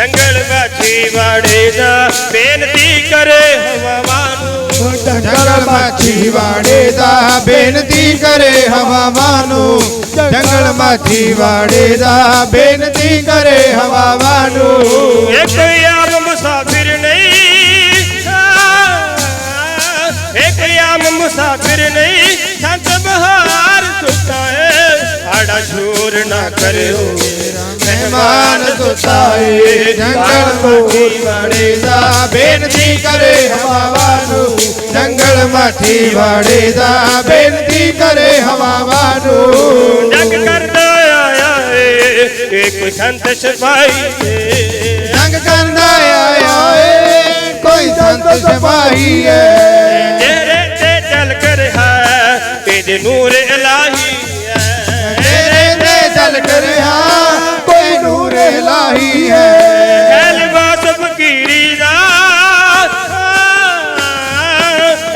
ਜੰਗਲ ਮਾਛੀ ਵਾੜੇ ਦਾ ਬੇਨਤੀ ਕਰੇ ਹਵਾਵਾਂ ਨੂੰ। ਜੰਗਲ ਮਾਛੀ ਵਾੜੇ ਦਾ ਬੇਨਤੀ ਕਰੇ ਹਵਾਵਾਂ ਨੂੰ। ਜੰਗਲ ਮਾਛੀ ਵਾੜੇ ਦਾ ਬੇਨਤੀ ਕਰੇ ਹਵਾਵਾਂ ਨੂੰ। ਇੱਕ ਆਮ ਮੁਸਾਫਿਰ ਨਹੀਂ ਇੱਕ ਆਮ ਮੁਸਾਫਿਰ ਨਹੀਂ ਸ਼ੋਰ ਨਾ ਕਰਿਓ। ਮਹਿਮਾਨ ਸੁਤਾਏ ਜੰਗਲ ਮਾਛੀ ਵਾੜੇ ਦਾ। ਬੇਨਤੀ ਕਰੇ ਹਵਾਵਾਂ ਨੂੰ ਜੰਗਲ ਮਾਛੀ ਵਾੜੇ ਦਾ। ਬੇਨਤੀ ਕਰੇ ਹਵਾਵਾਂ ਨੂੰ। ਜਗ ਕਰਦਾ ਆਇਆ ਏ ਇੱਕ ਸੰਤ ਸਿਪਾਹੀ ਏ। ਜੰਗ ਕਰਦਾ ਆਇਆ ਏ ਕੋਈ ਸੰਤ ਸਿਪਾਹੀ ਏ। ਤੇਰੇ ਤੇ ਚੱਲ ਕਰ ਹੈ ਤੇਰੇ ਨੂਰ ਕਰਿਆ ਕੋਈ ਨੂਰ ਇਲਾਹੀ ਹੈ। ਐਲਬਾਸ ਫਕੀਰੀ ਦਾ।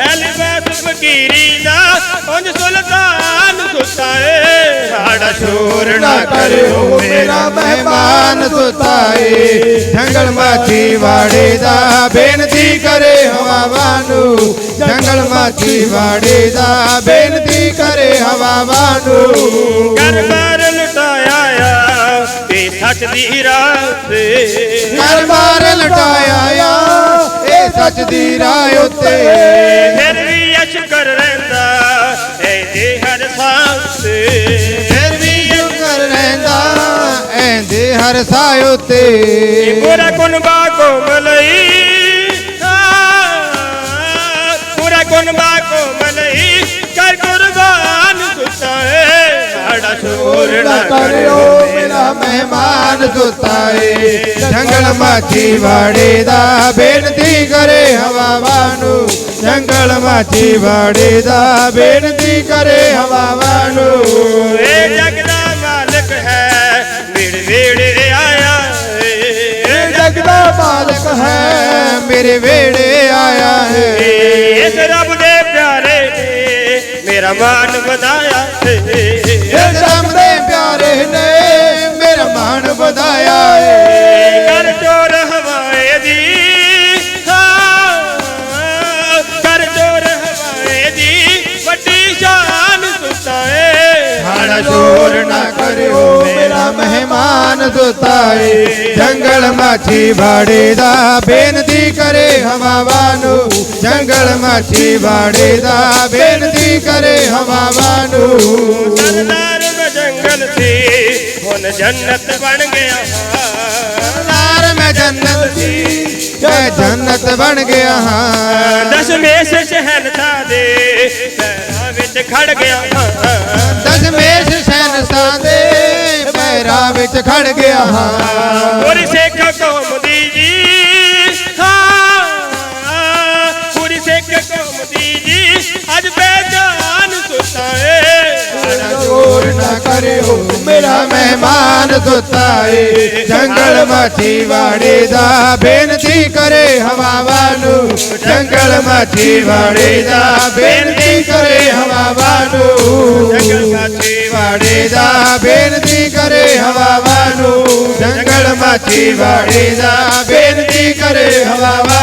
ਐਲਬਾਸ ਫਕੀਰੀ ਦਾ। ਉਂਝ ਸੁਲਤਾਨ ਸੁੱਤਾ ਏ ਸਾਡਾ ਸ਼ੋਰ ਨਾ ਕਰਿਓ ਮੇਰਾ। ਮਹਿਮਾਨ ਸੁਤਾਏ ਜੰਗਲ ਮਾਛੀ ਵਾੜੇ ਦਾ ਬੇਨਤੀ ਕਰੇ ਹਵਾਵਾਂ ਨੂੰ ਜੰਗਲ ਮਾਛੀ ਵਾੜੇ ਦਾ ਬੇਨਤੀ ਕਰੇ ਹਵਾਵਾਂ ਨੂੰ ਕਰ ਮਾਰ ਲੁਟਾਇਆ ਆ ਤੇ ਸੱਚ ਦੀ ਰਾਹ ਤੇ ਘਰ ਬਾਰ ਲਟਾਇਆ ਆ ਇਹ ਸੱਚ ਦੀ ਰਾਹ ਉੱਤੇ। ਫਿਰ ਵੀ ਅਸ਼ਕਰ ਰਹਿੰਦਾ ਐਦੇ ਹਰ ਸਾਹ ਤੇ ਫਿਰ ਵੀ ਸ਼ੁਕਰ ਰਹਿੰਦਾ ਐਂਦੇ ਹਰ ਸਾਹ ਉੱਤੇ। ਪੂਰਾ ਕੁਨਬਾ ਕੋਮਲਈ ਪੂਰਾ ਕੁਨਬਾ ਕੋਮਲਈ ਕਰ ਕੁਰਬਾਨ ਸੁਤਾਏ ਸਾਡਾ ਸ਼ੋਰ ਨਾ ਕਰਿਓ। ਮਹਿਮਾਨ ਸੁਤਾਏ ਜੰਗਲ ਮਾਛੀ ਵਾੜੇ ਦਾ ਬੇਨਤੀ ਕਰੇ ਹਵਾਵਾਂ ਨੂੰ ਜੰਗਲ ਮਾਛੀ ਵਾੜੇ ਦਾ ਬੇਨਤੀ ਕਰੇ ਹਵਾਵਾਂ ਨੂੰ ਇਹ ਜਗ ਦਾ ਮਾਲਕ ਹੈ ਮੇਰੇ ਵੇੜੇ ਆਇਆ ਇਹ ਏ ਜਗ ਦਾ ਮਾਲਕ ਹੈ ਮੇਰੇ ਵੇੜੇ ਆਇਆ ਹੈ ਇਸ ਰੱਬ ਦੇ ਪਿਆਰੇ ਨੇ ਮੇਰਾ ਮਾਨ ਵਧਾਇਆ ਇਹ ਨਾ ਕਰਿਓ ਮੇਰਾ ਮਹਿਮਾਨ ਸੁਤਾਏ। ਜੰਗਲ ਮਾਛੀ ਬਾੜੇ ਦਾ ਬੇਨਤੀ ਕਰੇ ਹਵਾਵਾਂ ਨੂੰ ਜੰਗਲ ਮਾਛੀ ਬਾੜੇ ਦਾ ਬੇਨਤੀ ਕਰੇ ਹਵਾਵਾਂ ਨੂੰ ਜੰਗਲ ਸੀ ਹੁਣ ਜੰਨਤ ਬਣ ਗਿਆ। ਹਾਂ। ਨਾਰ ਮੈਂ ਜੰਨਤ ਸੀ ਮੈਂ ਜੰਨਤ ਬਣ ਗਿਆ। ਹਾਂ ਦਸ਼ਮੇਸ਼ ਸ਼ਹਿਨਸ਼ਾ ਦੇ ਪੈਰਾਂ ਵਿੱਚ ਖੜ ਗਿਆ। ਹਾਂ ਦਸ਼ਮੇਸ਼ ਸੈਨਸਾਂ ਦੇ ਖੜ ਗਿਆ ਹਾਂ। ਪੂਰੀ ਸਿੱਖ ਕੌਮ ਦੀ ਜੀ ਹਾਂ। ਪੂਰੀ ਸਿੱਖ ਕੌਮ ਦੀ ਜੀ ਅੱਜ ਬੇਜਾਨ ਸੁਤਾਏ। ਚੋਰ ਨਾ ਕਰਿਓ ਮੇਰਾ ਮਹਿਮਾਨ ਸੁਤਾਏ। ਜੰਗਲ ਮਾਛੀ ਵਾੜੇ ਦਾ ਬੇਨਤੀ ਕਰੇ ਹਵਾਵਾਂ ਨੂੰ। ਜੰਗਲ ਮਾਛੀ ਵਾੜੇ ਦਾ ਬੇਨਤੀ ਕਰੇ ਹਵਾਵਾਂ ਨੂੰ। ਜੰਗਲ ਮਾਛੀ ਵਾੜੇ ਦਾ ਬੇਨਤੀ ਕਰੇ ਹਵਾਵਾਂ